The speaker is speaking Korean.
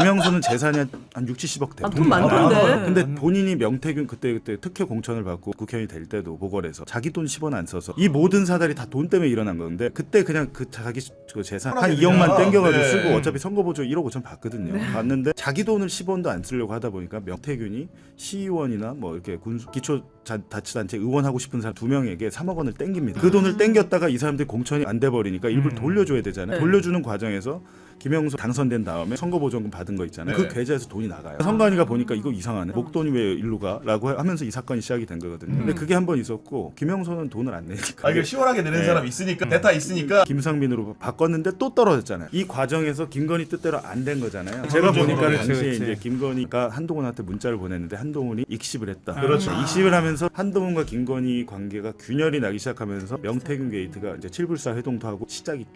김영수는 재산이 한- 한 6, 70억 돼. 아, 돈 많던데. 근데 본인이 명태균 그때 그때 특혜 공천을 받고 국회의원이 될 때도 보궐에서 자기 돈 10원 안 써서 이 모든 사달이 다 돈 때문에 일어난 건데 그때 그냥 그 자기 그 재산 한 편하게 2억만 그냥. 땡겨가지고 네. 쓰고 어차피 선거 보조 1억 5천 받거든요. 받는데 자기 돈을 10원도 안 쓰려고 하다 보니까 명태균이 시의원이나 뭐 이렇게 군수 기초 자- 자치단체 의원하고 싶은 사람 두 명에게 3억 원을 땡깁니다. 그 돈을 땡겼다가 이 사람들이 공천이 안 돼 버리니까 일부러 음. 돌려줘야 되잖아요. 네. 돌려주는 과정에서 김영수 당선된 다음에 선거보조금 받은 거 있잖아요. 네. 그 계좌에서 돈이 나가요. 선관위가 보니까 이거 이상하네. 목돈이 왜 일로 가? 라고 하면서 이 사건이 시작이 된 거거든요. 근데 그게 한 번 있었고 김영수는 돈을 안 내니까. 아 이게 시원하게 내는 네. 사람 있으니까 대타 있으니까 김상민으로 바꿨는데 또 떨어졌잖아요. 이 과정에서 김건희 뜻대로 안 된 거잖아요. 제가 그렇죠. 보니까 그렇지, 당시에 그렇지. 이제 김건희가 한동훈한테 문자를 보냈는데 한동훈이 익십을 했다. 그렇죠. 익십을 하면서 한동훈과 김건희 관계가 균열이 나기 시작하면서 명태균 게이트가 이제 칠불사 회동도 하고 시작이